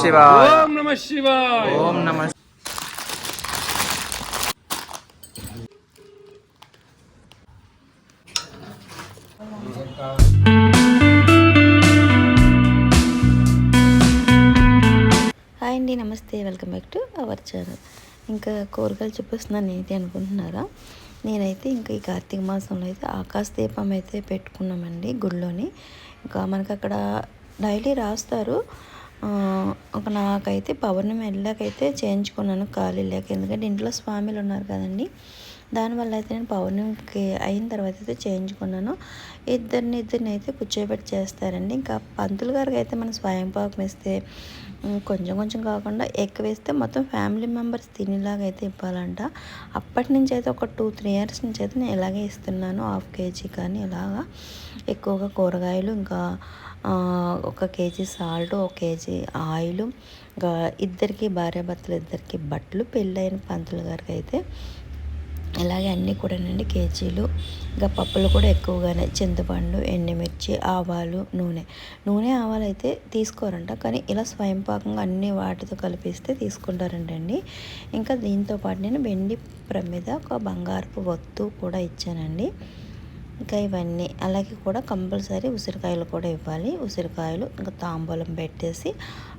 శివాయ. ఓం నమ శివాయ. ఓం నమ హాయ్ అండి నమస్తే. Welcome back to our channel. ఇంకా కూరగాయలు చూపిస్తున్నాను ఏంటి అనుకుంటున్నారా? నేనైతే ఇంకా ఈ కార్తీక మాసంలో అయితే ఆకాశ దీపం అయితే పెట్టుకున్నామండి గుడిలోని ఇంకా మనకి అక్కడ డైలీ రాస్తారు. ఒక నాకైతే పౌర్ణమి వెళ్ళాకైతే చేయించుకున్నాను ఖాళీ లేక. ఎందుకంటే ఇంట్లో స్వామిలు ఉన్నారు కదండి. దానివల్ల అయితే నేను పౌర్ణమికి అయిన తర్వాత అయితే చేయించుకున్నాను. ఇద్దరిని ఇద్దరిని అయితే కూర్చోబెట్టి చేస్తారండి. ఇంకా పంతులు గారికి అయితే మనం స్వయం పాకం ఇస్తే కొంచెం కొంచెం కాకుండా ఎక్కువ వేస్తే మొత్తం ఫ్యామిలీ మెంబర్స్ తినేలాగా అయితే ఇవ్వాలంట. అప్పటి నుంచి అయితే ఒక టూ త్రీ ఇయర్స్ నుంచి అయితే నేను ఇలాగే ఇస్తున్నాను. హాఫ్ కేజీ కానీ ఇలాగా. ఎక్కువగా కూరగాయలు ఇంకా ఒక కేజీ సాల్ట్ ఒక కేజీ ఆయిల్. ఇంకా ఇద్దరికి భార్యాభర్తలు ఇద్దరికి బట్టలు పెళ్ళైన పంతులు గారికి అయితే ఇలాగే అన్నీ కూడానండి కేజీలు. ఇంకా పప్పులు కూడా ఎక్కువగానే చింతపండు ఎండుమిర్చి ఆవాలు నూనె. నూనె ఆవాలు అయితే తీసుకోరంట. కానీ ఇలా స్వయం పాకంగా అన్ని వాటితో కలిపిస్తే తీసుకుంటారంటండి ఇంకా దీంతో పాటు నేను వెండి ప్రమిద ఒక బంగారపు వత్తు కూడా ఇచ్చానండి. ఇంకా ఇవన్నీ. అలాగే కూడా కంపల్సరీ ఉసిరికాయలు కూడా ఇవ్వాలి. ఉసిరికాయలు ఇంకా తాంబూలం పెట్టేసి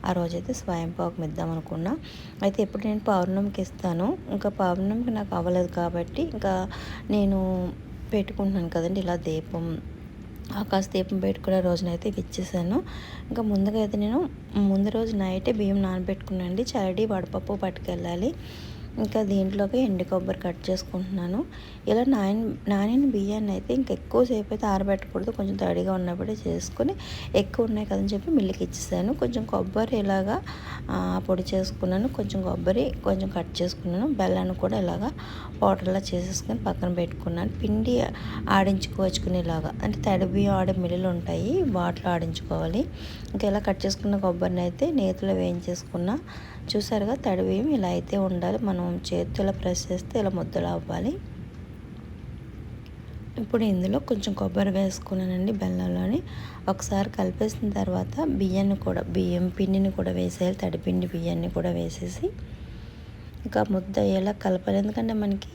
ఆ రోజైతే స్వయం పాకం ఇద్దాం అనుకున్నా. అయితే ఇప్పుడు నేను పౌర్ణమికి ఇస్తాను. ఇంకా పౌర్ణమికి నాకు అవ్వలేదు కాబట్టి ఇంకా నేను పెట్టుకుంటున్నాను కదండి ఇలా దీపం. ఆకాశ దీపం పెట్టుకునే రోజునైతే ఇవి ఇచ్చేసాను. ఇంకా ముందుగా అయితే నేను ముందు రోజు నైటే బియ్యం నానబెట్టుకున్నానండి. చరడి వడపప్పు పట్టుకెళ్ళాలి. ఇంకా దీంట్లోకి ఎండు కొబ్బరి కట్ చేసుకుంటున్నాను. ఇలా నాని నానిన బియ్యాన్ని అయితే ఇంకా ఎక్కువసేపు అయితే ఆరబెట్టకూడదు. కొంచెం తడిగా ఉన్నప్పుడే చేసుకుని ఎక్కువ ఉన్నాయి కదని చెప్పి మిల్లికి ఇచ్చేసాను. కొంచెం కొబ్బరి ఇలాగా పొడి చేసుకున్నాను. కొంచెం కొబ్బరి కొంచెం కట్ చేసుకున్నాను. బెల్లాన్ని కూడా ఇలాగా పౌడర్లా చేసేసుకొని పక్కన పెట్టుకున్నాను. పిండి ఆడించుకోవచ్చుకునేలాగా అంటే తడి బియ్యం ఆడే మిల్లులు ఉంటాయి వాటిలో ఆడించుకోవాలి. ఇంకా ఇలా కట్ చేసుకున్న కొబ్బరిని అయితే నేతిలో వేయించేసుకున్న చూసారుగా తడి ఇలా అయితే ఉండాలి. మనం చేతితో ప్రెస్ చేస్తే ఇలా ముద్దలు అవ్వాలి. ఇప్పుడు ఇందులో కొంచెం కొబ్బరి వేసుకున్నానండి బెల్లంలోని. ఒకసారి కలిపేసిన తర్వాత బియ్యాన్ని కూడా బియ్యం పిండిని కూడా వేసేయాలి. తడిపిండి బియ్యాన్ని కూడా వేసేసి. ఇంకా ముద్ద ఎలా కలపాలి. ఎందుకంటే మనకి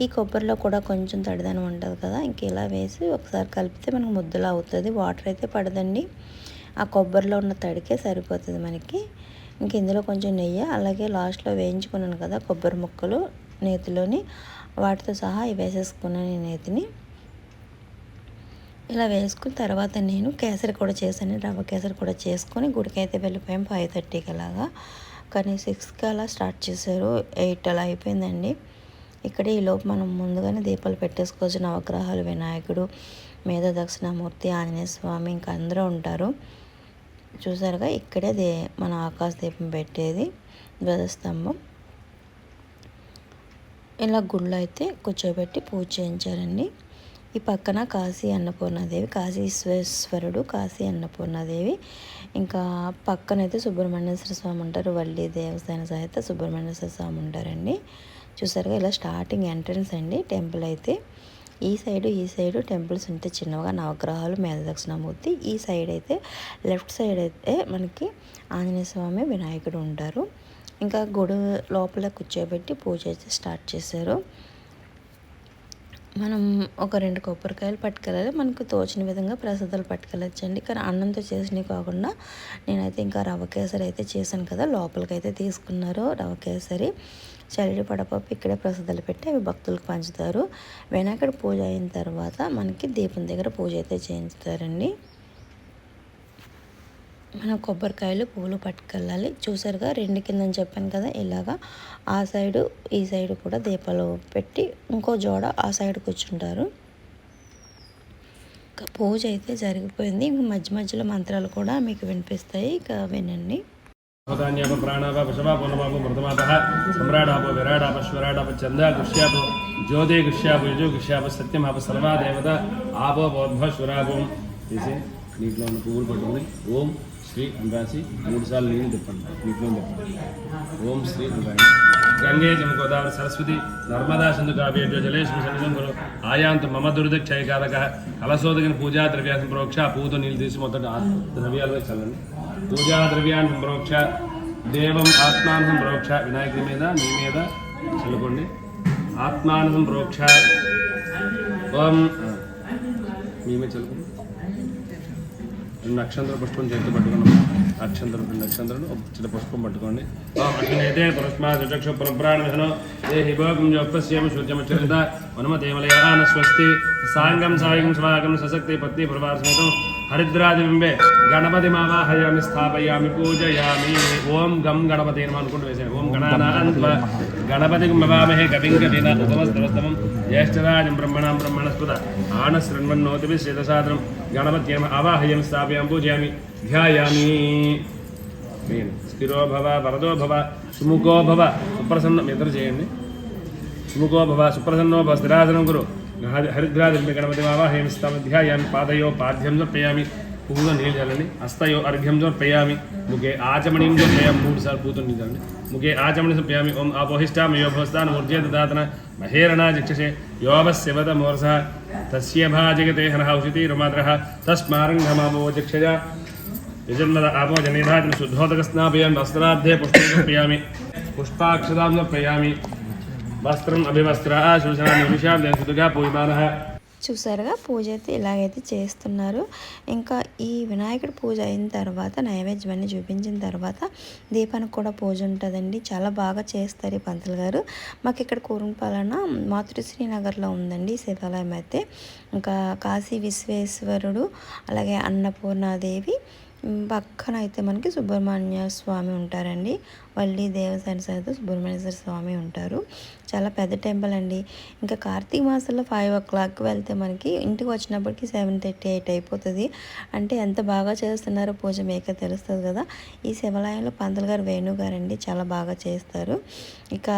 ఈ కొబ్బరిలో కూడా కొంచెం తడిదనం ఉంటుంది కదా. ఇంక ఇలా వేసి ఒకసారి కలిపితే మనకు ముద్దలా అవుతుంది. వాటర్ అయితే పడదండి. ఆ కొబ్బరిలో ఉన్న తడికే సరిపోతుంది మనకి. ఇంక ఇందులో కొంచెం నెయ్యి అలాగే లాస్ట్లో వేయించుకున్నాను కదా కొబ్బరి ముక్కలు నేతిలోని. వాటితో సహా వేసేసుకున్నాను ఈ నేతిని. ఇలా వేసుకున్న తర్వాత నేను కేసరి కూడా చేశాను. రవ్వ కేసరి కూడా చేసుకొని గుడికి అయితే వెళ్ళిపోయాం ఫైవ్ థర్టీకి అలాగా కానీ సిక్స్కి అలా స్టార్ట్ చేశారు. ఎయిట్ అలా అయిపోయిందండి. ఇక్కడ ఈ లోపు మనం ముందుగానే దీపాలు పెట్టేసుకోవచ్చు నవగ్రహాలు వినాయకుడు మేధ దక్షిణామూర్తి ఆంజనేయ స్వామి ఇంకా అందరూ ఉంటారు. చూసారుగా ఇక్కడే దే మన ఆకాశ దీపం పెట్టేది ధ్వజస్తంభం ఇలా గుళ్ళు అయితే కూర్చోబెట్టి పూజ చేయించారండి. ఈ పక్కన కాశీ అన్నపూర్ణాదేవి కాశీ విశ్వేశ్వరుడు కాశీ అన్నపూర్ణాదేవి. ఇంకా పక్కన అయితే సుబ్రహ్మణ్యేశ్వర స్వామి ఉంటారు వల్లి దేవస్థాన సహిత సుబ్రహ్మణ్యేశ్వర స్వామి ఉంటారండి. చూసారుగా ఇలా స్టార్టింగ్ ఎంట్రన్స్ అండి టెంపుల్ అయితే. ఈ సైడు ఈ సైడు టెంపుల్స్ ఉంటే చిన్నగా నవగ్రహాలు మేధ దక్షిణామూర్తి ఈ సైడ్ అయితే లెఫ్ట్ సైడ్ అయితే మనకి ఆంజనేయ స్వామి వినాయకుడు ఉంటారు. ఇంకా గుడి లోపల కూర్చోబెట్టి పూజ అయితే స్టార్ట్ చేశారు. మనం ఒక రెండు కొబ్బరికాయలు పట్టుకెళ్ళాలి. మనకు తోచిన విధంగా ప్రసాదాలు పట్టుకెళ్ళచ్చండి. కానీ అన్నంతో చేసినవి కాకుండా నేనైతే ఇంకా రవ్వ కేసరి అయితే చేశాను కదా లోపలికి అయితే తీసుకున్నారు రవ్వ కేసరి. చలిడి పడపప్పు ఇక్కడే ప్రసాదాలు పెట్టి అవి భక్తులకు పంచుతారు. వినాయకుడి పూజ అయిన తర్వాత మనకి దీపం దగ్గర పూజ అయితే చేయించుతారండి. మనం కొబ్బరికాయలు పువ్వులు పట్టుకెళ్ళాలి. చూసారుగా రెండు కిందని చెప్పాను కదా ఇలాగా. ఆ సైడు ఈ సైడు కూడా దీపాలు పెట్టి ఇంకో జోడ ఆ సైడ్ కూర్చుంటారు. ఇంకా పూజ అయితే జరిగిపోయింది. ఇంక మధ్య మధ్యలో మంత్రాలు కూడా మీకు వినిపిస్తాయి. ఇక వినండి. అవధాన్యాప ప్రాణాప నమాప మృతమాప సమ్రాడాప విరాడాప శ్వరాడాప గుష్యాప జ్యోతి గుష్యాప యుజు గుష్యాప సత్యమాప ఆపో శురాపం తీసి నీటిలో ఉన్న పువ్వులు పట్టుకుని ఓం. శ్రీ అని రాసి మూడుసార్లు నేను చెప్పండి తిప్పండి చెప్పండి ఓం శ్రీ అని గంగే జమ గోదావరి సరస్వతి నర్మదా సింధు కావ్యేభ్యో జలేష్మి సన్నిధం గురు ఆయాంతు మమ దురిదక్షయకారక కలసోదగిన పూజా ద్రవ్యాన్ని ప్రోక్ష ఆ నీళ్ళు తీసి మొత్తం ఆ ద్రవ్యాలుగా చల్లండి. పూజా ద్రవ్యాన్ని ప్రోక్ష దేవం ఆత్మానం ప్రోక్ష వినాయకుడి మీద మీ మీద చల్లుకోండి. ఆత్మానం ప్రోక్ష ఓం ఆ, మీ మీద చల్లుకోండి. రెండు అక్షంతర పుష్పం చేతి పట్టుకున్నాం. అక్షంతరం రెండు అక్షంతరం ఒక చిన్న పుష్పం పట్టుకోండి. ఓం అక్షనైతే పురస్మా చక్షు పురప్రాణమిహనో ఏ హిభోగం జోపస్యేమ శుద్ధ్యమచరిత వనమతేమలయాన స్వస్తి. సాంగం సాయం స్వాగం సశక్తి పత్ని ప్రవాసమితం హరిద్రాదిబింబే గణపతి మావాహయామి స్థాపయామి పూజయామి. ఓం గం గణపతి అనుకుంటూ వేసాను ఓం గణానాన్వ గణపతి మవామహే కవిం కవీన ఉపమస్తవస్తమం జ్యేష్ఠరాజం బ్రహ్మణాం బ్రహ్మణస్పద ఆనశృణ్వన్నోతిభి శేతసాదనం గణపత్యం అవాహయం స్థాపయాం పూజయామి ధ్యాయామి స్థిరో భవ వరదో భవ సుముఖో భవ సుప్రసన్న ఇద్దరు చేయండి సుముఖో భవ సుప్రసన్నో భవ స్థిరాసనం గురు హరిద్రాదిమి గణపతి ఆవాహయం స్థాధ్యాయామి పాదయో పాద్యం సమర్పయామి పువ్వులో నీళ్ళు చల్లండి హస్తయో అర్ఘ్యం సమర్పయామి ముఖే ఆచమణిం సమర్పయామి మూడు సార్లు పూతో నీళ్ళు చల్లండి ముఖే ఆచమణి సమర్పయామి ఓం అపోహిష్టామి యో భవస్థాన ఊర్జే దాతన మహేరణ జిక్షసే యోవస్యవత మూర్ధ తస్య భాజగతే హనః ఉషితి రుమాద్రః తస్మారంగమామో జిక్షజ యజన్మద ఆపోజనిధాతిని శుద్ధోదక స్నాపయామి వస్త్రార్థే పుష్పం సమర్పయామి పుష్పాక్షతాం సమర్పయామి వస్త్రం అభివస్త్ర శూషణాన్ని విషయాం శుద్ధిగా పూయమానః చూసారుగా? పూజ అయితే ఇలాగైతే చేస్తున్నారు. ఇంకా ఈ వినాయకుడి పూజ అయిన తర్వాత నైవేద్యం అన్ని చూపించిన తర్వాత దీపానికి కూడా పూజ ఉంటుందండి. చాలా బాగా చేస్తారు ఈ పంతులు గారు. మాకు ఇక్కడ కూరంపాలన మాతృశ్రీ నగర్లో ఉందండి శివాలయం అయితే. ఇంకా కాశీ విశ్వేశ్వరుడు అలాగే అన్నపూర్ణాదేవి పక్కన అయితే మనకి సుబ్రహ్మణ్య స్వామి ఉంటారండి. వల్లి దేవసేన సహిత సుబ్రహ్మణ్యేశ్వర స్వామి ఉంటారు. చాలా పెద్ద టెంపుల్ అండి. ఇంకా కార్తీక మాసంలో ఫైవ్ ఓ క్లాక్ వెళ్తే మనకి ఇంటికి వచ్చినప్పటికి సెవెన్ థర్టీ ఎయిట్ అయిపోతుంది. అంటే ఎంత బాగా చేస్తున్నారో పూజ మేక తెలుస్తుంది కదా. ఈ శివాలయంలో పంతులు గారు వేణు గారండి చాలా బాగా చేస్తారు. ఇక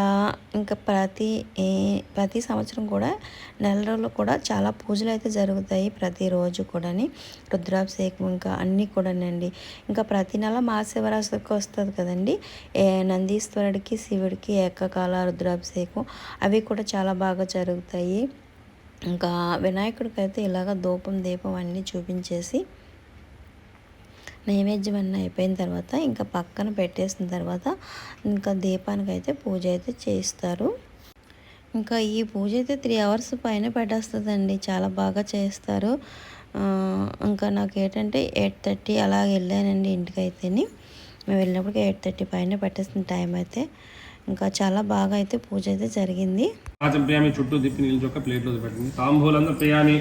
ఇంకా ప్రతి ప్రతి సంవత్సరం కూడా నెల రోజులు కూడా చాలా పూజలు అయితే జరుగుతాయి ప్రతిరోజు కూడాని. రుద్రాభిషేకం ఇంకా అన్నీ కూడానండి. ఇంకా ప్రతి నెల మహాశివరాత్రికి వస్తుంది కదండి. ఏ నందీశ్వరుడికి శివుడికి ఏకకాల రుద్రాభిషేకం అవి కూడా చాలా బాగా జరుగుతాయి. ఇంకా వినాయకుడికి అయితే ఇలాగ ధూపం దీపం అన్నీ చూపించేసి నైవేద్యం అన్నీ అయిపోయిన తర్వాత ఇంకా పక్కన పెట్టేసిన తర్వాత ఇంకా దీపానికి అయితే పూజ అయితే చేస్తారు ఇంకా ఈ పూజ అయితే త్రీ అవర్స్ పైన పెట్టేస్తుందండి. చాలా బాగా చేస్తారు. ఇంకా నాకు ఏంటంటే ఎయిట్ థర్టీ అలా వెళ్ళానండి ఇంటికి అయితేని మేము వెళ్ళినప్పటికి ఎయిట్ థర్టీ పైన పెట్టేసిన టైం అయితే. ఇంకా చాలా బాగా అయితే పూజ అయితే జరిగింది. ఆచంప్రయామి చుట్టూ తిప్పి నీళ్ళు చొక్క ప్లేట్లో పెట్టండి తాంబూలం ప్రియామి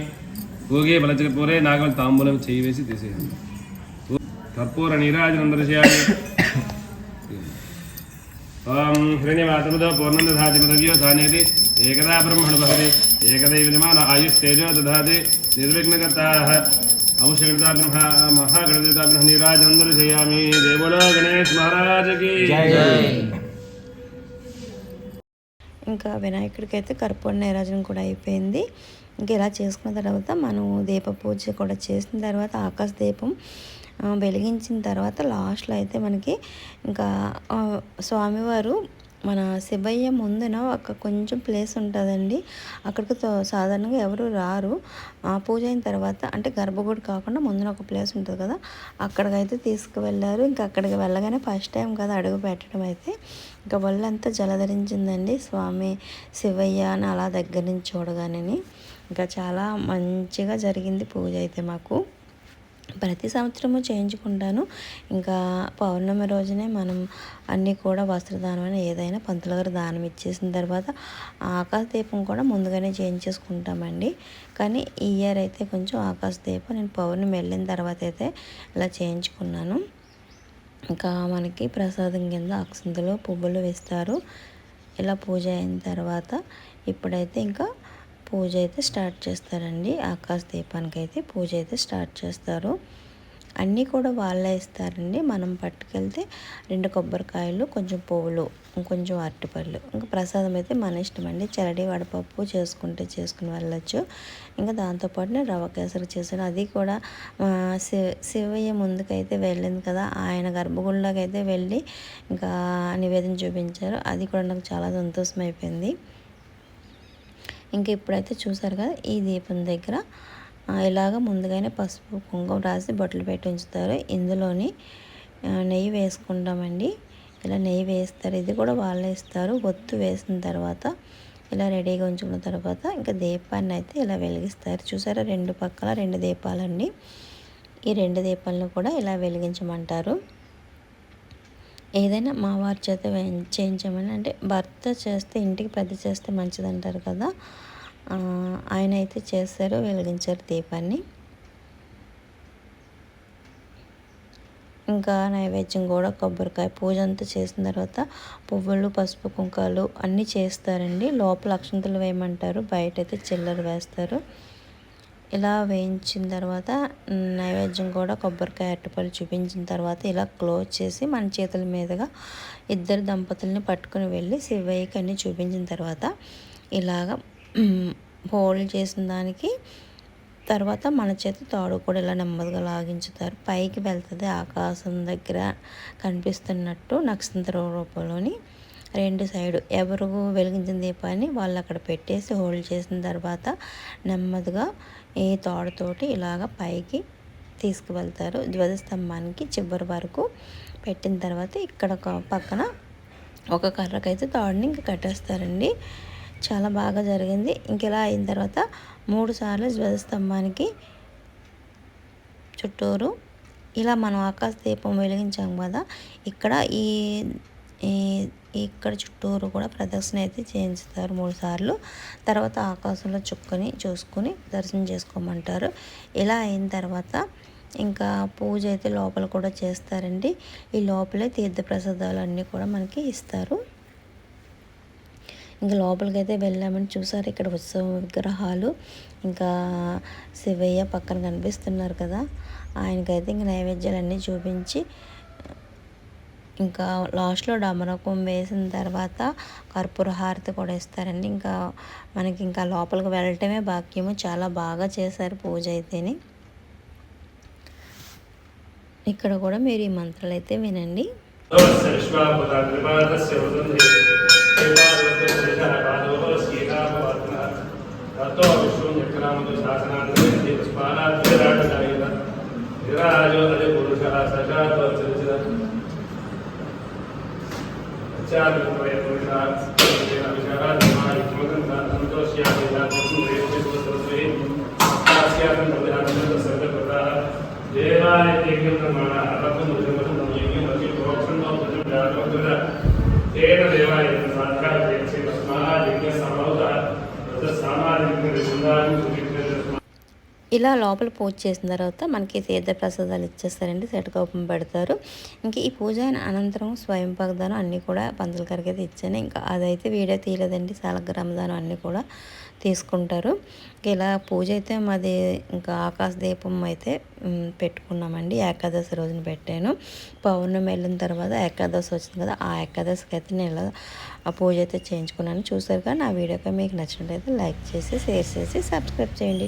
భోగే బలచకపోరే నాగలు తాంబూలం చేయి వేసి తీసేయండి. కర్పూర నీరాజనం దర్శయామి. ఓం హిరణ్యమాతమదో పూర్ణం దధాతి మదవ్యో ధానేతి ఏకదా బ్రహ్మణ భవతి. ఏకదై విద్యమాన ఆయుస్తేజో దధాతి నిర్విఘ్నకర్తాః అంశగణితా బ్రహ్మ మహాగణితా బ్రహ్మ నీరాజనం దర్శయామి. దేవులో గణేష్ మహారాజకి ఇంకా వినాయకుడికి అయితే కర్పూర నీరాజనం కూడా అయిపోయింది. ఇంకా ఇలా చేసుకున్న తర్వాత మనం దీప పూజ కూడా చేసిన తర్వాత ఆకాశ దీపం వెలిగించిన తర్వాత లాస్ట్లో అయితే మనకి ఇంకా స్వామివారు మన శివయ్య ముందున ఒక కొంచెం ప్లేస్ ఉంటుందండి. అక్కడికి తో- సాధారణంగా ఎవరు రారు. ఆ పూజ అయిన తర్వాత అంటే గర్భగుడి కాకుండా ముందున ఒక ప్లేస్ ఉంటుంది కదా అక్కడికైతే తీసుకువెళ్ళారు. ఇంకా అక్కడికి వెళ్ళగానే ఫస్ట్ టైం కదా అడుగు పెట్టడం అయితే. ఇంకా ఒళ్ళంతా జలధరించిందండి. స్వామి శివయ్య అని అలా దగ్గర నుంచి చూడగానే. ఇంకా చాలా మంచిగా జరిగింది పూజ అయితే మాకు. ప్రతి సంవత్సరము చేయించుకుంటాను. ఇంకా పౌర్ణమి రోజునే మనం అన్నీ కూడా వస్త్రదానం అని ఏదైనా పంతులు గారు దానం ఇచ్చేసిన తర్వాత ఆకాశ దీపం కూడా ముందుగానే చేయించేసుకుంటామండి. కానీ ఈ ఇయర్ అయితే కొంచెం ఆకాశ దీపం నేను పౌర్ణమి వెళ్ళిన తర్వాత అయితే ఇలా చేయించుకున్నాను. ఇంకా మనకి ప్రసాదం కింద అక్షంతలు పువ్వులు వేస్తారు. ఇలా పూజ అయిన తర్వాత ఇప్పుడైతే ఇంకా పూజ అయితే స్టార్ట్ చేస్తారండి. ఆకాశ దీపానికి అయితే పూజ అయితే స్టార్ట్ చేస్తారు. అన్నీ కూడా వాళ్ళే ఇస్తారండి. మనం పట్టుకెళ్తే రెండు కొబ్బరికాయలు కొంచెం పువ్వులు కొంచెం అరటిపళ్ళు ఇంకా ప్రసాదం అయితే మన ఇష్టం అండి చరడి వడపప్పు చేసుకుంటే చేసుకుని వెళ్ళచ్చు. ఇంకా దాంతోపాటు నేను రవ కేసరి చేశాను అది కూడా శివ శివయ్య ముందుకైతే వెళ్ళింది కదా ఆయన గర్భగుడిలోకి అయితే వెళ్ళి ఇంకా నివేదన చూపించారు. అది కూడా నాకు చాలా సంతోషం అయిపోయింది ఇంకా ఇప్పుడైతే చూసారు కదా ఈ దీపం దగ్గర ఇలాగ ముందుగానే పసుపు కుంకుమ రాసి బొట్లు పెట్టి ఉంచుతారు. ఇందులోని నెయ్యి వేసుకుంటామండి. ఇలా నెయ్యి వేస్తారు. ఇది కూడా వాళ్ళే ఇస్తారు. ఒత్తు వేసిన తర్వాత ఇలా రెడీగా ఉంచుకున్న తర్వాత ఇంకా దీపాన్ని అయితే ఇలా వెలిగిస్తారు. చూసారా? రెండు పక్కల రెండు దీపాలండి. ఈ రెండు దీపాలను కూడా ఇలా వెలిగించమంటారు. ఏదైనా మా వారి చేత చేయించమని అంటే భర్త చేస్తే ఇంటికి పెద్ద చేస్తే మంచిదంటారు కదా. ఆయన అయితే చేస్తారు వెలిగించారు దీపాన్ని. ఇంకా నైవేద్యం కూడా కొబ్బరికాయ పూజ అంతా చేసిన తర్వాత పువ్వులు పసుపు కుంకాలు అన్నీ చేస్తారండి. లోపల అక్షంతలు వేయమంటారు బయట అయితే చిల్లర వేస్తారు. ఇలా వేయించిన తర్వాత నైవేద్యం కూడా కొబ్బరికాయ అట్టుపళ్ళు చూపించిన తర్వాత ఇలా క్లోజ్ చేసి మన చేతుల మీదుగా ఇద్దరు దంపతుల్ని పట్టుకుని వెళ్ళి శివయ్యకి అన్ని చూపించిన తర్వాత ఇలాగ హోల్డ్ చేసిన దానికి తర్వాత మన చేతి తాడు కూడా ఇలా నెమ్మదిగా లాగించుతారు. పైకి వెళ్తుంది ఆకాశం దగ్గర కనిపిస్తున్నట్టు నక్షత్ర రూపంలోని రెండు సైడ్ ఎవరు వెలిగించిన దీపాన్ని వాళ్ళు అక్కడ పెట్టేసి హోల్డ్ చేసిన తర్వాత నెమ్మదిగా ఈ తోడతోటి ఇలాగ పైకి తీసుకువెళ్తారు. ధ్వజస్తంభానికి చివరి వరకు పెట్టిన తర్వాత ఇక్కడ ఒక పక్కన ఒక కర్రకైతే తాడుని ఇంక కట్టేస్తారండి. చాలా బాగా జరిగింది. ఇంక ఇలా అయిన తర్వాత మూడు సార్లు ధ్వజస్తంభానికి చుట్టూరు ఇలా మనం ఆకాశ దీపం వెలిగించాం కదా ఇక్కడ ఈ ఈ- ఇక్కడ చుట్టూరు కూడా ప్రదర్శన అయితే చేయించుతారు మూడు సార్లు. తర్వాత ఆకాశంలో చుక్కని చూసుకొని దర్శనం చేసుకోమంటారు. ఇలా అయిన తర్వాత ఇంకా పూజ అయితే లోపల కూడా చేస్తారండి. ఈ లోపలే తీర్థప్రసాదాలు అన్నీ కూడా మనకి ఇస్తారు. ఇంకా లోపలికి అయితే వెళ్ళామని చూసారు. ఇక్కడ ఉత్సవ విగ్రహాలు ఇంకా శివయ్య పక్కన కనిపిస్తున్నారు కదా. ఆయనకైతే ఇంక నైవేద్యాలన్నీ చూపించి ఇంకా లాస్ట్లో డమరకం వేసిన తర్వాత కర్పూర హారతి కూడా ఇస్తారండి ఇంకా మనకి ఇంకా లోపలికి వెళ్ళటమే బాక్యము చాలా బాగా చేశారు పూజ అయితేనే ఇక్కడ కూడా మీరు ఈ మంత్రాలు అయితే వినండి ఇచ్చారు ఇలా లోపల పూజ చేసిన తర్వాత మనకి తీర్థ ప్రసాదాలు ఇచ్చేస్తారండి శటకోపం పెడతారు. ఇంకా ఈ పూజ అయిన అనంతరం స్వయం పగదానం అన్నీ కూడా పంతుల గారికి అయితే ఇచ్చాను. ఇంకా అదైతే వీడియో తీయలేదండి సాలగ్రామదానం అన్నీ కూడా తీసుకుంటారు. ఇలా పూజ అయితే మాది ఇంకా ఆకాశ దీపం అయితే పెట్టుకున్నామండి. ఏకాదశి రోజున పెట్టాను. పౌర్ణమి వెళ్ళిన తర్వాత ఏకాదశి వచ్చింది కదా ఆ ఏకాదశికి అయితే నేను ఇలా ఆ పూజ అయితే చేయించుకున్నాను. చూసారుగా కానీ నా వీడియోకి మీకు నచ్చినట్లయితే లైక్ చేసి షేర్ చేసి సబ్స్క్రైబ్ చేయండి.